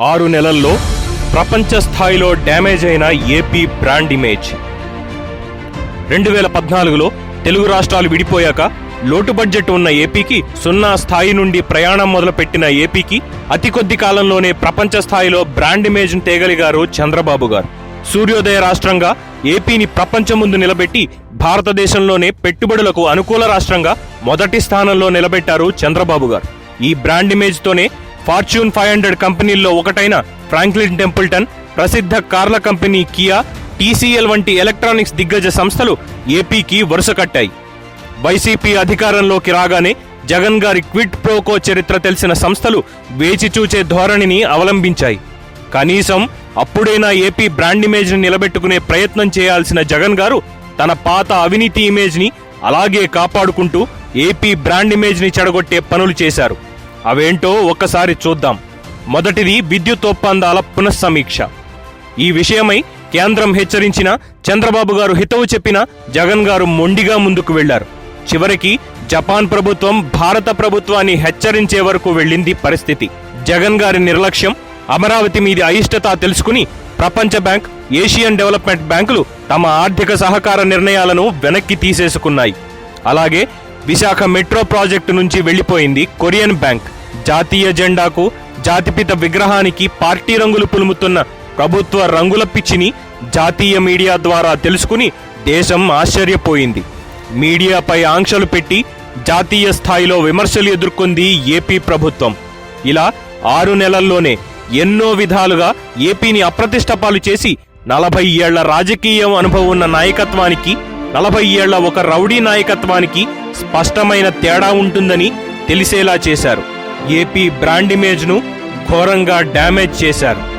ఆరు నెలల్లో ప్రపంచ స్థాయిలో డ్యామేజ్ అయిన ఏపీ బ్రాండ్ ఇమేజ్. రెండు వేల పద్నాలుగులో తెలుగు రాష్ట్రాలు విడిపోయాక లోటు బడ్జెట్ ఉన్న ఏపీకి సున్నా స్థాయి నుండి ప్రయాణం మొదలుపెట్టిన ఏపీకి అతి కొద్ది కాలంలోనే ప్రపంచ స్థాయిలో బ్రాండ్ ఇమేజ్ను తేగలిగారు చంద్రబాబు గారు. సూర్యోదయ రాష్ట్రంగా ఏపీని ప్రపంచం ముందు నిలబెట్టి భారతదేశంలోనే పెట్టుబడులకు అనుకూల రాష్ట్రంగా మొదటి స్థానంలో నిలబెట్టారు చంద్రబాబు గారు. ఈ బ్రాండ్ ఇమేజ్తోనే ఫార్చ్యూన్ ఫైవ్ హండ్రెడ్ కంపెనీల్లో ఒకటైన ఫ్రాంక్లిన్ టెంపుల్టన్ ప్రసిద్ధ కార్ల కంపెనీ కియా టీసీఎల్ వంటి ఎలక్ట్రానిక్స్ దిగ్గజ సంస్థలు ఏపీకి వరుస కట్టాయి. వైసీపీ అధికారంలోకి రాగానే జగన్ గారి క్విట్ ప్రోకో చరిత్ర తెలిసిన సంస్థలు వేచి చూచే ధోరణిని అవలంబించాయి. కనీసం అప్పుడైనా ఏపీ బ్రాండ్ ఇమేజ్ని నిలబెట్టుకునే ప్రయత్నం చేయాల్సిన జగన్ గారు తన పాత అవినీతి ఇమేజ్ని అలాగే కాపాడుకుంటూ ఏపీ బ్రాండ్ ఇమేజ్ని చెడగొట్టే పనులు చేశారు. అవేంటో ఒక్కసారి చూద్దాం. మొదటిది విద్యుత్ ఒప్పందాల పునఃసమీక్ష. ఈ విషయమై కేంద్రం హెచ్చరించిన చంద్రబాబు గారు హితవు చెప్పిన జగన్ గారు మొండిగా ముందుకు వెళ్ళారు. చివరికి జపాన్ ప్రభుత్వం భారత ప్రభుత్వాన్ని హెచ్చరించే వరకు వెళ్ళింది పరిస్థితి. జగన్ గారి నిర్లక్ష్యం అమరావతి మీది అయిష్టత తెలుసుకుని ప్రపంచ బ్యాంక్ ఏషియన్ డెవలప్మెంట్ బ్యాంకులు తమ ఆర్థిక సహకార నిర్ణయాలను వెనక్కి తీసేసుకున్నాయి. అలాగే విశాఖ మెట్రో ప్రాజెక్టు నుంచి వెళ్ళిపోయింది కొరియన్ బ్యాంక్. జాతీయ జెండాకు జాతిపిత విగ్రహానికి పార్టీ రంగులు పులుముతున్న ప్రభుత్వ రంగుల పిచ్చిని జాతీయ మీడియా ద్వారా తెలుసుకుని దేశం ఆశ్చర్యపోయింది. మీడియాపై ఆంక్షలు పెట్టి జాతీయ స్థాయిలో విమర్శలు ఎదుర్కొంది ఏపీ ప్రభుత్వం. ఇలా ఆరు నెలల్లోనే ఎన్నో విధాలుగా ఏపీని అప్రతిష్టపాలు చేసి నలభై ఏళ్ళ రాజకీయం అనుభవం ఉన్న నాయకత్వానికి నలభై ఏళ్ళ ఒక రౌడీ నాయకత్వానికి స్పష్టమైన తేడా ఉంటుందని తెలిసేలా చేశారు. ఏపీ బ్రాండ్ ఇమేజ్ను ఘోరంగా డ్యామేజ్ చేశారు.